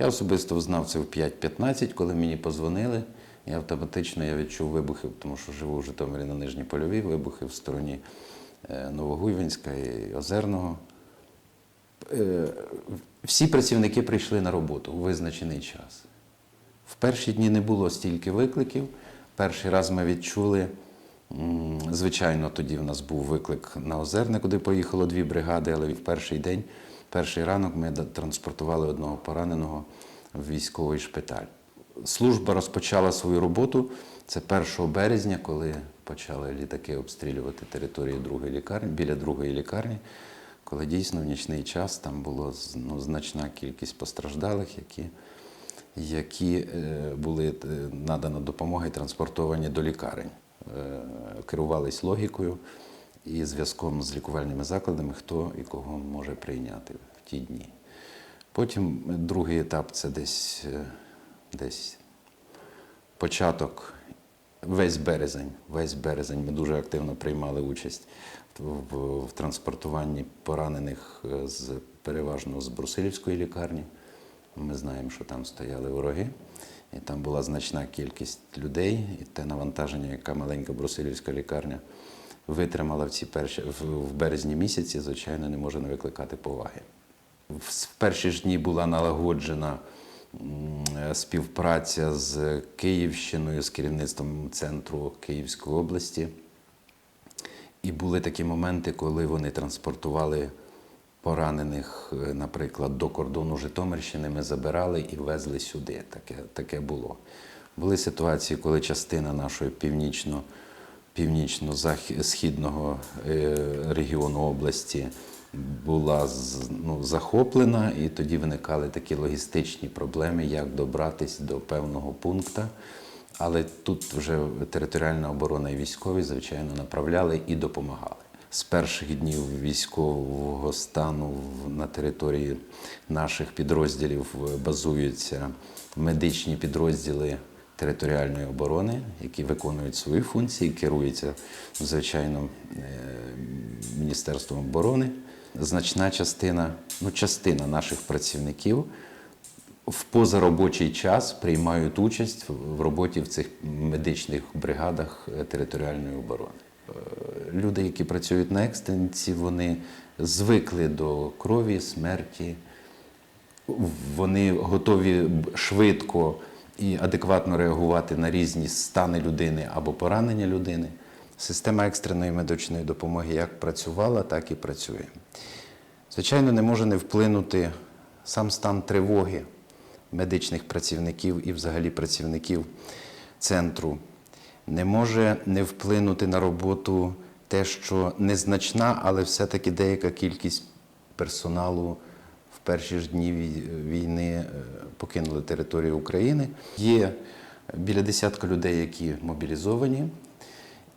Я особисто знав це в 5.15, коли мені позвонили. І автоматично я відчув вибухи, тому що живу в Житомирі на Нижній Польовій, вибухи в стороні е, Новогуйвинська і Озерного. Е, Всі працівники прийшли на роботу у визначений час. В перші дні не було стільки викликів. Перший раз ми відчули, звичайно, тоді в нас був виклик на Озерне, куди поїхало дві бригади, але в перший день, перший ранок ми транспортували одного пораненого в військовий шпиталь. Служба розпочала свою роботу. Це 1 березня, коли почали літаки обстрілювати територію другої лікарні, біля другої лікарні, коли дійсно в нічний час там було ну, значна кількість постраждалих, які які е, були е, надана допомога і транспортовані до лікарень. Е, Керувались логікою і зв'язком з лікувальними закладами, хто і кого може прийняти в ті дні. Потім другий етап це десь, е, десь початок, весь березень. Весь березень ми дуже активно приймали участь в, в, в транспортуванні поранених е, з переважно з Брусилівської лікарні. Ми знаємо, що там стояли вороги, і там була значна кількість людей, і те навантаження, яка маленька Брусилівська лікарня витримала в ці перші в, березні місяці, звичайно, не може не викликати поваги. В перші ж дні була налагоджена співпраця з Київщиною, з керівництвом центру Київської області. І були такі моменти, коли вони транспортували поранених, е, наприклад, до кордону Житомирщини, ми забирали і везли сюди. Таке, таке було. Були ситуації, коли частина нашої північно, північно-східного е, регіону області була ну, захоплена, і тоді виникали такі логістичні проблеми, як добратись до певного пункту. Але тут вже територіальна оборона і військові, звичайно, направляли і допомагали. З перших днів військового стану на території наших підрозділів е, базуються медичні підрозділи територіальної оборони, які виконують свої функції, керуються, звичайно, е, Міністерством оборони. Значна частина, ну, частина наших працівників в позаробочий час приймають участь в- роботі в цих медичних бригадах е, територіальної оборони. Е, Люди, які працюють на екстренці, вони звикли до крові, смерті, вони готові швидко і адекватно реагувати на різні стани людини або поранення людини. Система екстреної медичної допомоги як працювала, так і працює. Звичайно, не може не вплинути сам стан тривоги медичних працівників і взагалі працівників центру. Не може не вплинути на роботу те, що незначна, але все-таки деяка кількість персоналу перші ж дні вій- війни е, покинули територію України. Є біля десятка людей, які мобілізовані,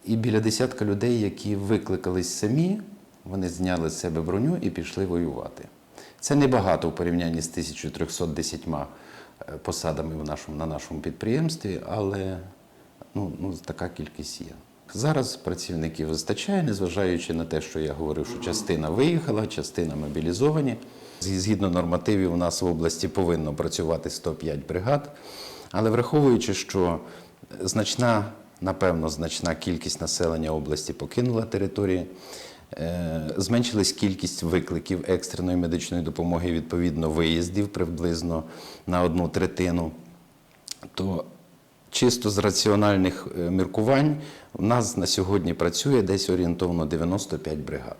і біля десятка людей, які викликались самі, вони зняли з себе броню і пішли воювати. Це небагато в порівнянні з 1310 е, посадами в нашому, на нашому підприємстві, але ну, ну, така кількість є. Зараз працівників вистачає, незважаючи на те, що я говорив, що частина виїхала, частина мобілізовані. Згідно нормативів, у нас в області повинно працювати 105 бригад. Але враховуючи, що значна, напевно, значна кількість населення області покинула територію, е, зменшилась кількість викликів екстреної медичної допомоги, відповідно, виїздів приблизно на одну третину, то чисто з раціональних е, міркувань у нас на сьогодні працює десь орієнтовно 95 бригад.